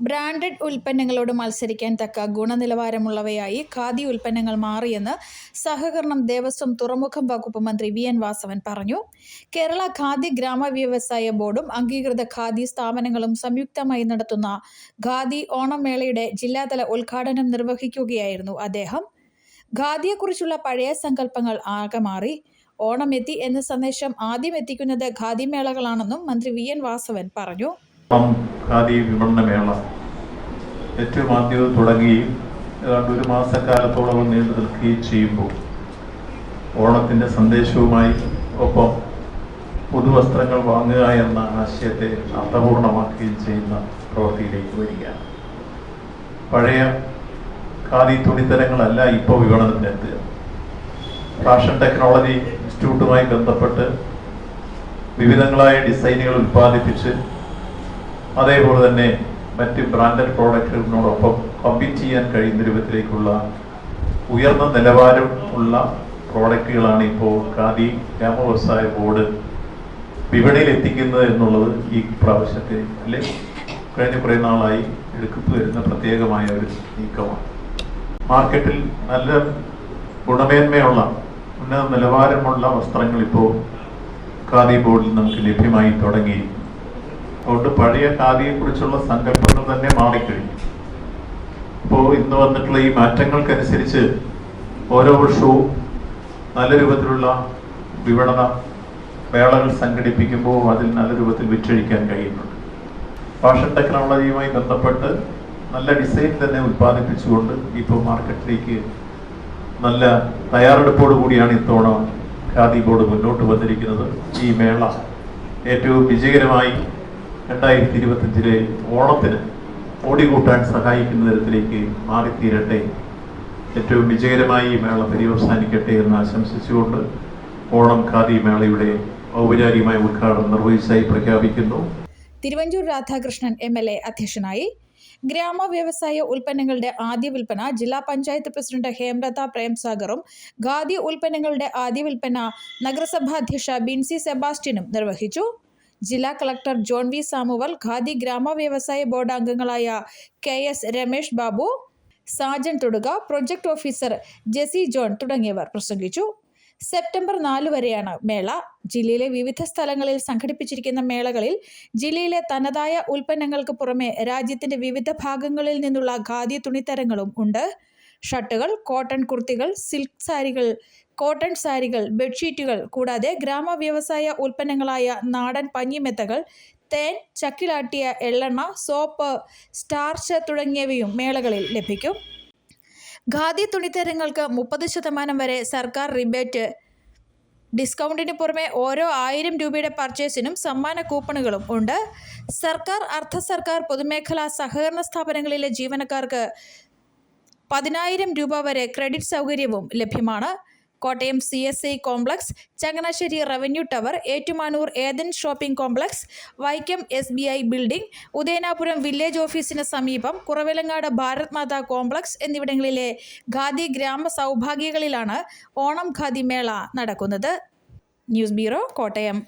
Branded ഉൽപ്പന്നങ്ങളോട് മത്സരിക്കാൻ തക്ക ഗുണനിലവാരമുള്ളവയായി ഖാദി ഉൽപ്പന്നങ്ങൾ മാറിയെന്ന് സഹകരണം ദേവസ്വം തുറമുഖം വകുപ്പ് മന്ത്രി വി എൻ വാസവൻ പറഞ്ഞു. കേരള ഖാദി ഗ്രാമ വ്യവസായ ബോർഡും അംഗീകൃത ഖാദി സ്ഥാപനങ്ങളും സംയുക്തമായി നടത്തുന്ന ഖാദി ഓണമേളയുടെ ജില്ലാതല ഉദ്ഘാടനം നിർവഹിക്കുകയായിരുന്നു അദ്ദേഹം. ഖാദിയെക്കുറിച്ചുള്ള പഴയ സങ്കല്പങ്ങൾ ആകെ മാറി. ഓണമെത്തി എന്ന സന്ദേശം ആദ്യം എത്തിക്കുന്നത് ഖാദി മേളകളാണെന്നും മന്ത്രി വി എൻ വാസവൻ പറഞ്ഞു. ഖാദി വിപണന മേള ഏറ്റവും ആദ്യം തുടങ്ങുകയും ഏതാണ്ട് ഒരു മാസക്കാലത്തോളം നീണ്ടു നിൽക്കുകയും ചെയ്യുമ്പോൾ ഓണത്തിന്റെ സന്ദേശവുമായി ഒപ്പം പുതുവസ്ത്രങ്ങൾ വാങ്ങുക എന്ന ആശയത്തെ അർത്ഥപൂർണമാക്കുകയും ചെയ്യുന്ന പ്രവൃത്തിയിലേക്ക് വരിക പഴയ ഖാദി തുണിത്തരങ്ങളല്ല ഇപ്പോൾ വിപണനത്തിനെത്തുക ഫാഷൻ ടെക്നോളജി ഇൻസ്റ്റിറ്റ്യൂട്ടുമായി ബന്ധപ്പെട്ട് വിവിധങ്ങളായ ഡിസൈനുകൾ ഉൽപ്പാദിപ്പിച്ച് അതേപോലെ തന്നെ മറ്റ് ബ്രാൻഡഡ് പ്രോഡക്റ്റുകളോടൊപ്പം കമ്പീറ്റ് ചെയ്യാൻ കഴിയുന്ന രൂപത്തിലേക്കുള്ള ഉയർന്ന നിലവാരം ഉള്ള പ്രോഡക്റ്റുകളാണ് ഇപ്പോൾ ഖാദി ഗ്രാമ വ്യവസായ ബോർഡ് വിപണിയിൽ എത്തിക്കുന്നത് എന്നുള്ളത് ഈ പ്രാവശ്യത്തെ അല്ലെ കഴിഞ്ഞ കുറേ നാളായി എടുക്കത്തു വരുന്ന പ്രത്യേകമായ ഒരു നീക്കമാണ്. മാർക്കറ്റിൽ നല്ല ഗുണമേന്മയുള്ള ഉന്നത നിലവാരമുള്ള വസ്ത്രങ്ങൾ ഇപ്പോൾ ഖാദി ബോർഡിൽ നമുക്ക് ലഭ്യമായി തുടങ്ങിയിരിക്കുന്നു അതുകൊണ്ട് പഴയ ഖാദിയെക്കുറിച്ചുള്ള സങ്കല്പങ്ങൾ തന്നെ മാറിക്കഴിഞ്ഞു. ഇപ്പോൾ ഇന്ന് വന്നിട്ടുള്ള ഈ മാറ്റങ്ങൾക്കനുസരിച്ച് ഓരോ വർഷവും നല്ല രൂപത്തിലുള്ള വിപണന വേളകൾ സംഘടിപ്പിക്കുമ്പോൾ അതിൽ നല്ല രൂപത്തിൽ വിറ്റഴിക്കാൻ കഴിയുന്നുണ്ട്. ഫാഷൻ ടെക്നോളജിയുമായി ബന്ധപ്പെട്ട് നല്ല ഡിസൈൻ തന്നെ ഉത്പാദിപ്പിച്ചുകൊണ്ട് ഇപ്പോൾ മാർക്കറ്റിലേക്ക് നല്ല തയ്യാറെടുപ്പോടു കൂടിയാണ് ഇത്തവണ ഖാദി ബോർഡ് മുന്നോട്ട് വന്നിരിക്കുന്നത്. ഈ മേള ഏറ്റവും വിജയകരമായി രണ്ടായിരത്തി ഇരുപത്തഞ്ചിലെ ഓണത്തിന് ഓടികൂട്ടാൻ സഹായിക്കുന്ന തരത്തിലേക്ക് മാറിത്തീരട്ടെ. ഏറ്റവും വിജയകരമായി മേള പര്യവസാനിക്കട്ടെ എന്ന് ആശംസിച്ചുകൊണ്ട് ഓണം ഖാദി മേളയുടെ ഔപചാരികമായ ഉദ്ഘാടനം നിർവഹിച്ചായി പ്രഖ്യാപിക്കുന്നു. Thiruvanchoor Radhakrishnan M L A അധ്യക്ഷനായി. ഗ്രാമ വ്യവസായ ഉൽപ്പന്നങ്ങളുടെ ആദ്യ വിൽപ്പന ജില്ലാ പഞ്ചായത്ത് പ്രസിഡന്റ് ഹേംലത പ്രേംസാഗറും ഖാദി ഉൽപ്പന്നങ്ങളുടെ ആദ്യ വിൽപ്പന നഗരസഭാ അധ്യക്ഷ ബിൻസി സെബാസ്റ്റ്യനും നിർവഹിച്ചു. ജില്ലാ collector John V Samuel khadi ഗ്രാമ വ്യവസായ ബോർഡ് അംഗങ്ങളായ കെ എസ് രമേഷ് ബാബു സാജൻ തുടുക പ്രൊജക്ട് ഓഫീസർ ജെസി ജോൺ തുടങ്ങിയവർ പ്രസംഗിച്ചു. സെപ്റ്റംബർ നാല് വരെയാണ് മേള. ജില്ലയിലെ വിവിധ സ്ഥലങ്ങളിൽ സംഘടിപ്പിച്ചിരിക്കുന്ന മേളകളിൽ ജില്ലയിലെ തനതായ ഉൽപ്പന്നങ്ങൾക്ക് പുറമെ രാജ്യത്തിന്റെ വിവിധ ഭാഗങ്ങളിൽ നിന്നുള്ള ഖാദി തുണിത്തരങ്ങളും ഉണ്ട്. ഷർട്ടുകൾ കോട്ടൺ കുർത്തികൾ സിൽക്ക് സാരികൾ കോട്ടൺ സാരികൾ ബെഡ്ഷീറ്റുകൾ കൂടാതെ ഗ്രാമ വ്യവസായ ഉൽപ്പന്നങ്ങളായ നാടൻ പഞ്ഞിമെത്തകൾ തേൻ ചക്കിലാട്ടിയ എള്ളെണ്ണ സോപ്പ് സ്റ്റാർച്ച് തുടങ്ങിയവയും മേളകളിൽ ലഭിക്കും. ഖാദി തുണിത്തരങ്ങൾക്ക് മുപ്പത് ശതമാനം വരെ സർക്കാർ റിബേറ്റ്. ഡിസ്കൗണ്ടിന് പുറമെ ഓരോ ആയിരം രൂപയുടെ പർച്ചേസിനും സമ്മാന കൂപ്പണുകളും ഉണ്ട്. സർക്കാർ അർദ്ധ സർക്കാർ പൊതുമേഖലാ സഹകരണ സ്ഥാപനങ്ങളിലെ ജീവനക്കാർക്ക് പതിനായിരം രൂപ വരെ ക്രെഡിറ്റ് സൗകര്യവും ലഭ്യമാണ്. Kottayam C S I complex Changanassery revenue tower Ettumanoor Ethan shopping complex Vaikom S B I building Udayanapuram village ഓഫീസിന് സമീപം കുറവിലങ്ങാട് ഭാരത് മാതാ കോംപ്ലക്സ് എന്നിവിടങ്ങളിലെ ഖാദി ഗ്രാമ സൗഭാഗ്യങ്ങളിലാണ് ഓണം ഖാദി മേള നടക്കുന്നത്. News bureau Kottayam.